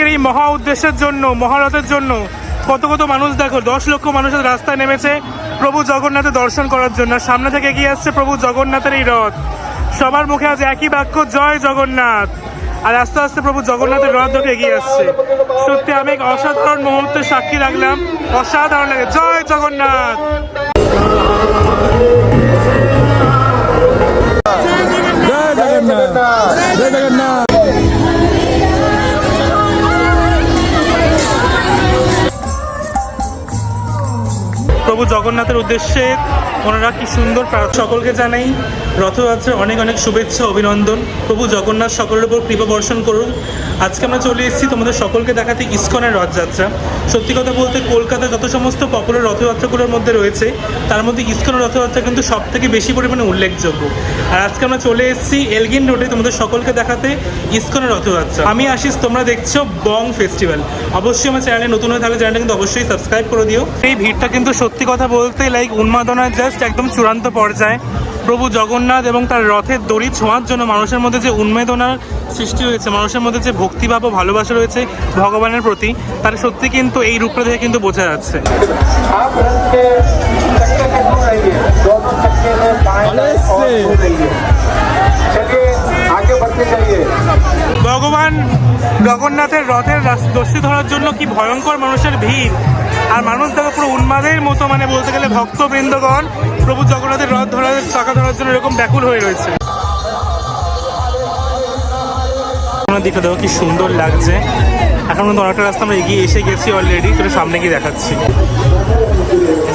আজকের এই মহা উদ্দেশ্যের জন্য, মহারথের জন্য কত কত মানুষ দেখো, দশ লক্ষ মানুষের রাস্তায় নেমেছে প্রভু জগন্নাথের দর্শন করার জন্য। সামনে থেকে এগিয়ে আসছে প্রভু জগন্নাথের এই রথ। সবার মুখে আজ একই বাক্য, জয় জগন্নাথ। আর আস্তে আস্তে প্রভু জগন্নাথের রথ ধরে এগিয়ে আসছে। সত্যি আমি এক অসাধারণ মুহূর্তের সাক্ষী রাখলাম। অসাধারণ লাগে। জয় জগন্নাথ! জয় জগন্নাথ! জয় জগন্নাথ! জগন্নাথের উদ্দেশ্যে ওনারা কি সুন্দর সকলকে জানাই রথযাত্রার অনেক অনেক শুভেচ্ছা, অভিনন্দন। প্রভু জগন্নাথ সকলের উপর কৃপা বর্ষণ করুন। আজকে আমরা চলে এসেছি তোমাদের সকলকে দেখাতে ইস্কনের রথযাত্রা। সত্যি কথা বলতে কলকাতায় যত সমস্ত পপুলার রথযাত্রাগুলোর মধ্যে রয়েছে, তার মধ্যে ইস্কনের রথযাত্রা কিন্তু সব থেকে বেশি পরিমাণে উল্লেখযোগ্য। আর আজকে আমরা চলে এসেছি এলগিন রোডে তোমাদের সকলকে দেখাতে ইস্কনের রথযাত্রা। আমি আশিস, তোমরা দেখছ বং ফেস্টিভ্যাল। অবশ্যই আমার চ্যানেলে নতুন হয়ে থাকলে চ্যানেলটা কিন্তু অবশ্যই সাবস্ক্রাইব করে দিও। এই ভিড়টা কিন্তু সত্যি কথা বলতে লাইক উন্মাদনার জাস্ট একদম চূড়ান্ত পর্যায়ে। প্রভু জগন্নাথ এবং তার রথের দড়ি ছোঁয়ার জন্য মানুষের মধ্যে যে উন্মেদনার সৃষ্টি হয়েছে মানুষের মধ্যে যে ভক্তিভাব ও ভালোবাসা রয়েছে ভগবানের প্রতি তার সত্যি কিন্তু এই রূপটা থেকে কিন্তু বোঝা যাচ্ছে। ভগবান জগন্নাথের রথের দস্যি ধরার জন্য কি ভয়ঙ্কর মানুষের ভিড়? আর মানুষ দেখো পুরো উন্মাদের মতো মানে বলতে গেলে ভক্তবৃন্দগণ, প্রভু জগন্নাথের রথ ধরার চাকা ধরার জন্য এরকম ব্যাকুল হয়ে রয়েছে। দিকটা দেখো কি সুন্দর লাগছে। এখন অনেকটা রাস্তা আমরা এগিয়ে এসে গেছি অলরেডি সেটা সামনে গিয়ে দেখাচ্ছি।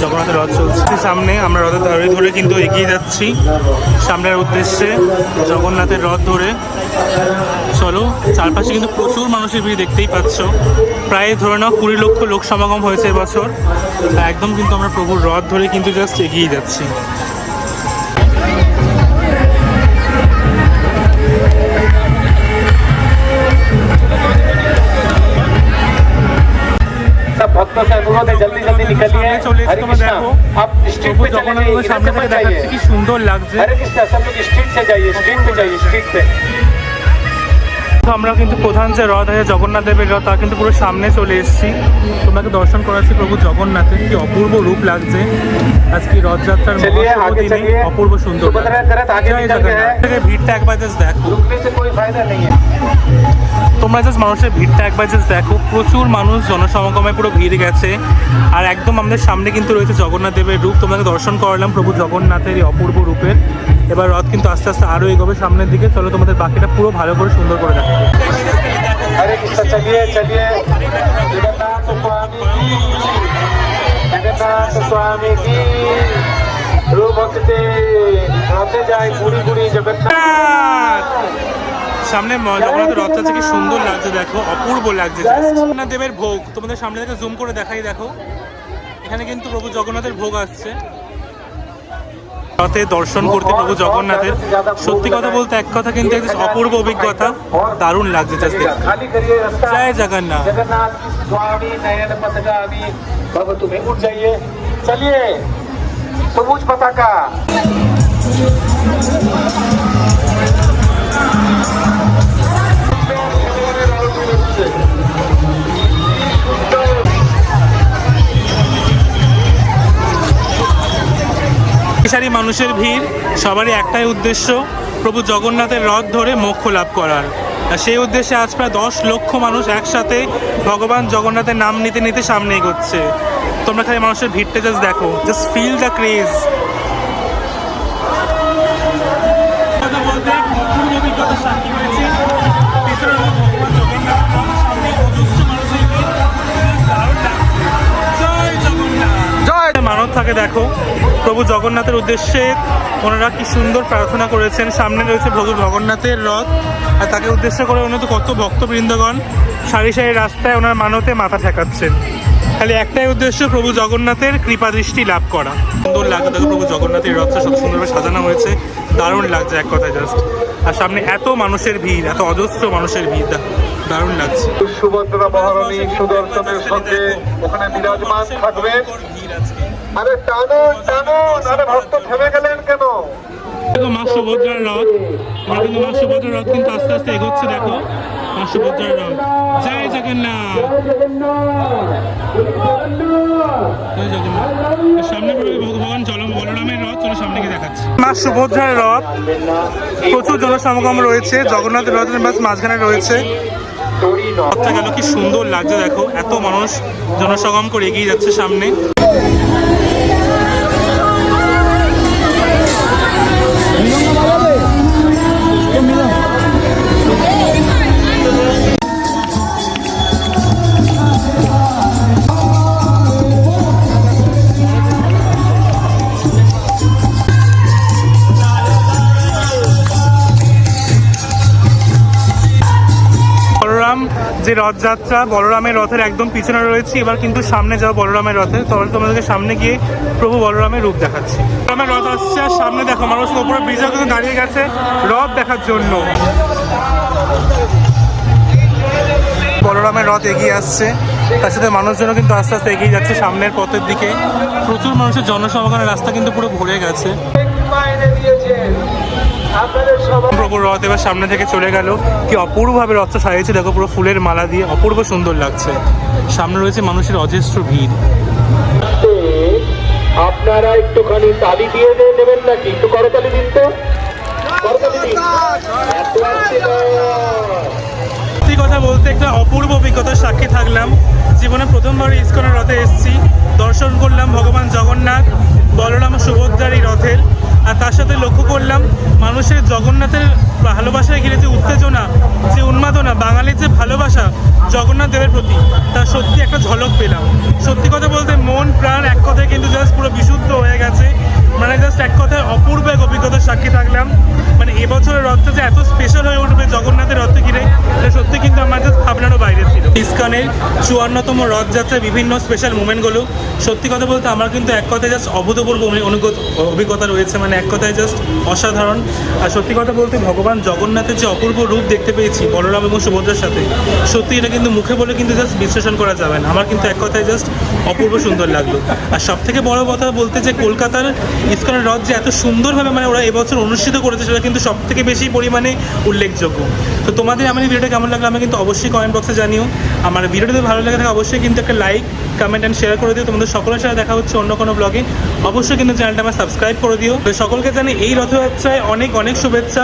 জগন্নাথের রথ চলছে। সামনে আমরা রথের ধরে ধরে কিন্তু এগিয়ে যাচ্ছি। সামনের উদ্দেশ্যে জগন্নাথের রথ ধরে। চলো, চারপাশে কিন্তু প্রচুর মানুষের ভিড় দেখতেই পাচ্ছ। প্রায় ধরে নাও কুড়ি লক্ষ লোক সমাগম হয়েছে এবছর। একদম কিন্তু আমরা প্রভুর রথ ধরে কিন্তু জাস্ট এগিয়ে যাচ্ছি। ভক্ত সাহেব জলদি কি সুন্দর লাগছে। তো আমরা কিন্তু প্রধান যে রথ আছে জগন্নাথ দেবের রথ তা কিন্তু পুরো সামনে চলে এসেছি। তোমাকে দর্শন করাচ্ছি প্রভু জগন্নাথের? কি অপূর্ব রূপ লাগছে। আজকে রথযাত্রার অপূর্ব সুন্দর ভিড়টা একবার জাস্ট দেখো। रुकने से कोई फायदा नहीं है তোমরা জাস্ট মানুষের ভিড়টা একবার জাস্ট দেখো প্রচুর মানুষ জনসমাগমে পুরো ভিড় গেছে আর একদম আমাদের সামনে কিন্তু রয়েছে জগন্নাথ দেবের রূপ তোমাকে দর্শন করালাম প্রভু জগন্নাথের এই অপূর্ব রূপের এবার রথ কিন্তু আস্তে আস্তে আরও এগোবে সামনের দিকে চলো তোমাদের বাকিটা পুরো ভালো করে সুন্দর করে দেখো हरे कृष्णा चलिए चलिए जगन्नाथ स्वामी की जगन्नाथ स्वामी की ध्रुव भक्ति होते जाए पूरी पूरी जगन्नाथ সামনে জগন্নাথের রথটা থেকে সুন্দর লাগছে দেখো, অপূর্ব লাগছে। জগন্নাথ দেবের ভোগ, তোমাদের সামনে থেকে জুম করে দেখাই, দেখো। এখানে কিন্তু প্রভু জগন্নাথের ভোগ আসছে। রথে দর্শন করতে প্রভু জগন্নাথের। সত্যি কথা বলতে এক কথা কিন্তু একটা অপূর্ব অভিজ্ঞতা। দারুণ লাগছে জাস্ট জয় জগন্নাথ। জগন্নাথ মানুষের ভিড় সবারই একটাই উদ্দেশ্য প্রভু জগন্নাথের রথ ধরে মোক্ষ লাভ করার। আর সেই উদ্দেশ্যে আজ প্রায় দশ লক্ষ মানুষ একসাথে ভগবান জগন্নাথের নাম নিতে নিতে সামনে এগোচ্ছে। তোমরা খালি মানুষের ভিড়টা জাস্ট দেখো জাস্ট ফিল দ্য ক্রেজ মানব থাকে দেখো প্রভু জগন্নাথের উদ্দেশ্যে ওনারা কি সুন্দর প্রার্থনা করেছেন। সামনে রয়েছে প্রভু জগন্নাথের রথ। আর তাকে উদ্দেশ্য করে ওনার কত ভক্তবৃন্দগণ সারি সারি রাস্তায় ওনার মানতে মাথা ঠেকাচ্ছেন। খালি একটাই উদ্দেশ্য, প্রভু জগন্নাথের কৃপা দৃষ্টি লাভ করা। সুন্দর লাগছে দেখো প্রভু জগন্নাথের রথটা সব সুন্দরভাবে সাজানো হয়েছে। দারুণ লাগছে এক কথায় জাস্ট। আর সামনে এত মানুষের ভিড়, এত অজস্র মানুষের ভিড় দারুণ লাগছে। সুভদ্রা মহারানী সুদর্শনের সঙ্গে ওখানে বিরাজমান আজকে আরে টানুন টানুন আরে ভক্ত থেমে গেলেন কেন? মা সুভদ্রার রথ আমরা কিন্তু মা সুভদ্রার রথ কিন্তু আস্তে আস্তে এগোচ্ছে দেখো। মা সুভদ্রার রথ। জয় জগন্নাথ। জয় জগন্নাথ। সামনে ভগবান জল বলরামের রথ চলো সামনে গিয়ে দেখাচ্ছি। মা সুভদ্রার রথ প্রচুর জনসমাগম রয়েছে জগন্নাথ রথের বাস মাঝখানে রয়েছে। রথটা গেল কি সুন্দর লাগছে দেখো। এত মানুষ জনসমাগম করে এগিয়ে যাচ্ছে সামনে। যে রথযাত্রা, বলরামের রথের একদম পিছনে রয়েছে। এবার কিন্তু সামনে যাও বলরামের রথে। তবে তোমাদেরকে সামনে গিয়ে প্রভু বলরামের রূপ দেখাচ্ছি। বলরামের রথ আসছে, আর সামনে দেখো মানুষ উপরে ব্রিজে কিন্তু দাঁড়িয়ে গেছে রথ দেখার জন্য। বলরামের রথ এগিয়ে আসছে। তার সাথে মানুষজনও কিন্তু আস্তে আস্তে এগিয়ে যাচ্ছে সামনের পথের দিকে। প্রচুর মানুষের জনসমাগমের রাস্তা কিন্তু পুরো ভরে গেছে। প্রভুর রথ এবার সামনে থেকে চলে গেল। কি অপূর্বভাবে রথটা সাজিয়েছে দেখো পুরো ফুলের মালা দিয়ে। অপূর্ব সুন্দর লাগছে। সামনে রয়েছে মানুষের অজস্র ভিড়। আপনারা একটুখানি তালি দিয়ে দিয়ে নেবেন নাকি? একটু করতালি দিন তো করতালি দিন না। সত্যি কথা বলতে একটা অপূর্ব অভিজ্ঞতার সাক্ষী থাকলাম। জীবনে প্রথমবার ইস্কনের রথে এসেছি। দর্শন করলাম ভগবান জগন্নাথ বলরাম সুভদ্রার এই রথের। আর তার সাথে লক্ষ্য করলাম, মানুষের জগন্নাথের ভালোবাসায় ঘিরে যে উত্তেজনা, যে উন্মাদনা, বাঙালির যে ভালোবাসা, জগন্নাথ দেবের প্রতি তার সত্যি একটা ঝলক পেলাম। সত্যি কথা বলতে মন, প্রাণ এক কথায় কিন্তু জাস্ট পুরো বিশুদ্ধ হয়ে গেছে। মানে জাস্ট এক কথায় অপূর্ব এক অভিজ্ঞতার সাক্ষী থাকলাম। মানে এবছরের রথটা যে এত স্পেশাল হয়ে উঠবে জগন্নাথের রথে ঘিরে, এটা সত্যি কিন্তু আমার জাস্ট ভাবনারও বাইরে ছিল। ইস্কনের চুয়ান্নতম রথযাত্রার বিভিন্ন স্পেশাল মুমেন্টগুলো সত্যি কথা বলতে আমার কিন্তু এক কথায় জাস্ট অভূতপূর্ব অনুগত- অভিজ্ঞতা রয়েছে মানে এক কথায় জাস্ট অসাধারণ। আর সত্যি কথা বলতে ভগবান জগন্নাথের যে অপূর্ব রূপ দেখতে পেয়েছি, বলরাম এবং সুভদ্রার সাথে, সত্যি এটা কিন্তু মুখে বলে কিন্তু জাস্ট বিশ্লেষণ করা যাবে না। আমার কিন্তু এক কথায় জাস্ট অপূর্ব সুন্দর লাগল। আর সব থেকে বড় কথা বলতে যে কলকাতার ইস্কনের রথ যে এত সুন্দরভাবে মানে ওরা এবছর অনুষ্ঠিত করেছে সেটা কিন্তু সব থেকে বেশি পরিমাণে উল্লেখযোগ্য। তো তোমাদের আমার এই ভিডিওটা কেমন লাগল আমি কিন্তু অবশ্যই কমেন্ট বক্সে জানিও। আমার ভিডিওটা ভালো লাগে থাকে অবশ্যই কিন্তু একটা লাইক কমেন্ট অ্যান্ড শেয়ার করে দিও। তোমাদের সকলের সাথে দেখা হচ্ছে অন্য কোনো ব্লগে অবশ্যই কিন্তু চ্যানেলটা আমার সাবস্ক্রাইব করে দিও। তো সকলকে জানি এই রথযাত্রায় অনেক অনেক শুভেচ্ছা।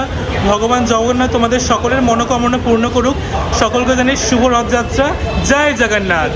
ভগবান জগন্নাথ তোমাদের সকলের মনোকামনা পূর্ণ করুক। সকলকে জানি শুভ রথযাত্রা। জয় জগন্নাথ।